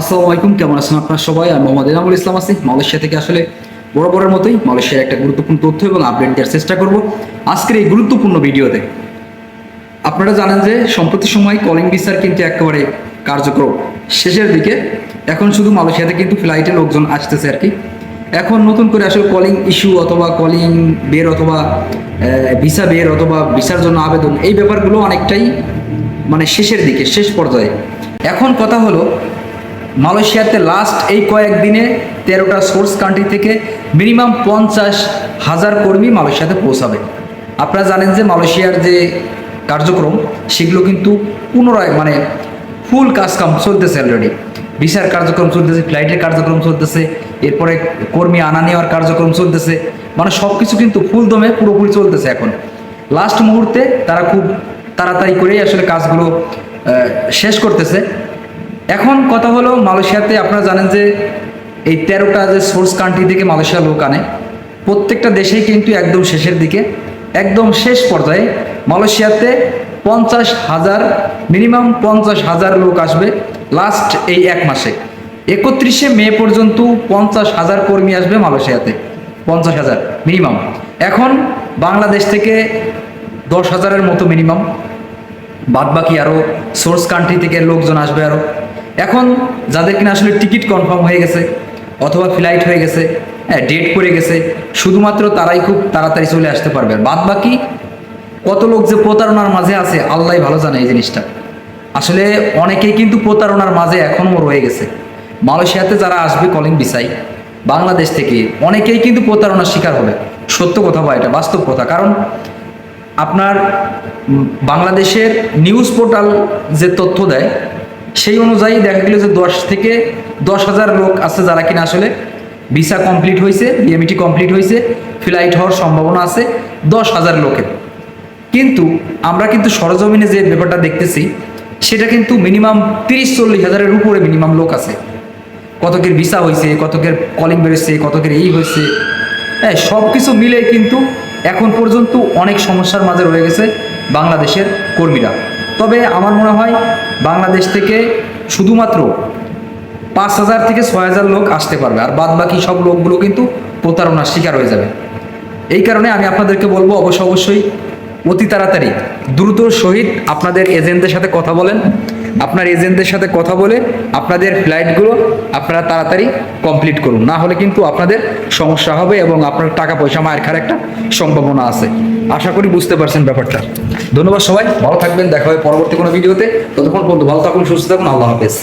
আসসালামু আলাইকুম, কেমন আছেন আপনারা সবাই? আমি মোহাম্মদ এনামুল ইসলাম আছি। মালয়েশিয়া থেকে আসলে বড় বরাবরের মতোই মালয়েশিয়ার একটা গুরুত্বপূর্ণ তথ্য এবং আপডেট দেওয়ার চেষ্টা করব। আজকের এই গুরুত্বপূর্ণ ভিডিওতে আপনারা জানেন যে সম্প্রতি সময় কলিং ভিসার কিন্তু একেবারে কার্যক্রম শেষের দিকে। এখন শুধু মালয়েশিয়াতে কিন্তু ফ্লাইটে লোকজন আসতেছে আর কি। এখন নতুন করে আসলে কলিং ইস্যু অথবা কলিং বের অথবা ভিসা বের অথবা ভিসার জন্য আবেদন, এই ব্যাপারগুলো অনেকটাই মানে শেষের দিকে, শেষ পর্যায়ে। এখন কথা হলো মালয়েশিয়াতে লাস্ট এই কয়েকদিনে তেরোটা সোর্স কান্ট্রি থেকে মিনিমাম পঞ্চাশ হাজার কর্মী মালয়েশিয়াতে পৌঁছাবে। আপনারা জানেন যে মালয়েশিয়ার যে কার্যক্রম, সেগুলো কিন্তু পুনরায় মানে ফুল কাজ কাম চলতেছে অলরেডি ভিসার কার্যক্রম চলতেছে ফ্লাইটের কার্যক্রম চলতেছে, এরপরে কর্মী আনা নেওয়ার কার্যক্রম চলতেছে মানে সব কিছু কিন্তু ফুল দমে পুরোপুরি চলতেছে এখন। লাস্ট মুহূর্তে তারা খুব তাড়াতাড়ি করেই আসলে কাজগুলো শেষ করতেছে। এখন কথা হলো মালয়েশিয়াতে, আপনারা জানেন যে এই তেরোটা যে সোর্স কান্ট্রি থেকে মালয়েশিয়া লোক আনে, প্রত্যেকটা দেশেই কিন্তু একদম শেষের দিকে, একদম শেষ পর্যায়ে মালয়েশিয়াতে পঞ্চাশ হাজার মিনিমাম পঞ্চাশ হাজার লোক আসবে লাস্ট এই এক মাসে। একত্রিশে মে পর্যন্ত পঞ্চাশ হাজার কর্মী আসবে মালয়েশিয়াতে, পঞ্চাশ হাজার মিনিমাম এখন বাংলাদেশ থেকে দশ হাজারের মতো মিনিমাম বাদ বাকি আরও সোর্স কান্ট্রি থেকে লোকজন আসবে আরও এখন যাদের কিনা আসলে টিকিট কনফার্ম হয়ে গেছে অথবা ফ্লাইট হয়ে গেছে হ্যাঁ ডেট পড়ে গেছে, শুধুমাত্র তারাই খুব তাড়াতাড়ি চলে আসতে পারবে। আর বাদ বাকি কত লোক যে প্রতারণার মাঝে আছে, আল্লাহ ভালো জানে এই জিনিসটা। আসলে অনেকেই কিন্তু প্রতারণার মাঝে এখনও রয়ে গেছে। মালয়েশিয়াতে যারা আসবে কলিং বিসাই বাংলাদেশ থেকে, অনেকেই কিন্তু প্রতারণার শিকার হবে। সত্য কথা বা এটা বাস্তব কথা। কারণ আপনার বাংলাদেশের নিউজ পোর্টাল যে তথ্য দেয় সেই অনুযায়ী দেখা গেল যে দশ থেকে দশ হাজার লোক আছে যারা কিনা আসলে ভিসা কমপ্লিট হয়েছে বিএমইটি কমপ্লিট হয়েছে, ফ্লাইট হওয়ার সম্ভাবনা আছে দশ হাজার লোকের। কিন্তু আমরা কিন্তু সরজমিনে যে ব্যাপারটা দেখতেছি, সেটা কিন্তু মিনিমাম তিরিশ চল্লিশ হাজারের উপরে মিনিমাম লোক আছে। কতকের ভিসা হয়েছে, কতকের কলিং বেরোচ্ছে, কতকের এই হয়েছে। হ্যাঁ সব কিছু মিলে কিন্তু এখন পর্যন্ত অনেক সমস্যার মাঝে রয়ে গেছে বাংলাদেশের কর্মীরা। তবে আমার মনে হয় বাংলাদেশ থেকে শুধুমাত্র পাঁচ হাজার থেকে ছয় হাজার লোক আসতে পারবে, আর বাদ বাকি সব লোকগুলো কিন্তু প্রতারণার শিকার হয়ে যাবে। এই কারণে আমি আপনাদেরকে বলব, অবশ্য অবশ্যই অতি তাড়াতাড়ি দ্রুত সহিত আপনাদের এজেন্টদের সাথে কথা বলেন। আপনার এজেন্টদের সাথে কথা বলে আপনাদের ফ্লাইটগুলো আপনারা তাড়াতাড়ি কমপ্লিট করুন। না হলে কিন্তু আপনাদের সমস্যা হবে এবং আপনার টাকা পয়সা মায়ের খার একটা সম্ভাবনা আছে। আশা করি বুঝতে পারছেন ব্যাপারটা। ধন্যবাদ সবাই। ভালো থাকবেন। দেখা হবে পরবর্তী কোনো ভিডিওতে। ততক্ষণ পর্যন্ত ভালো থাকুন, সুস্থ থাকুন। আল্লাহ হাফেজ।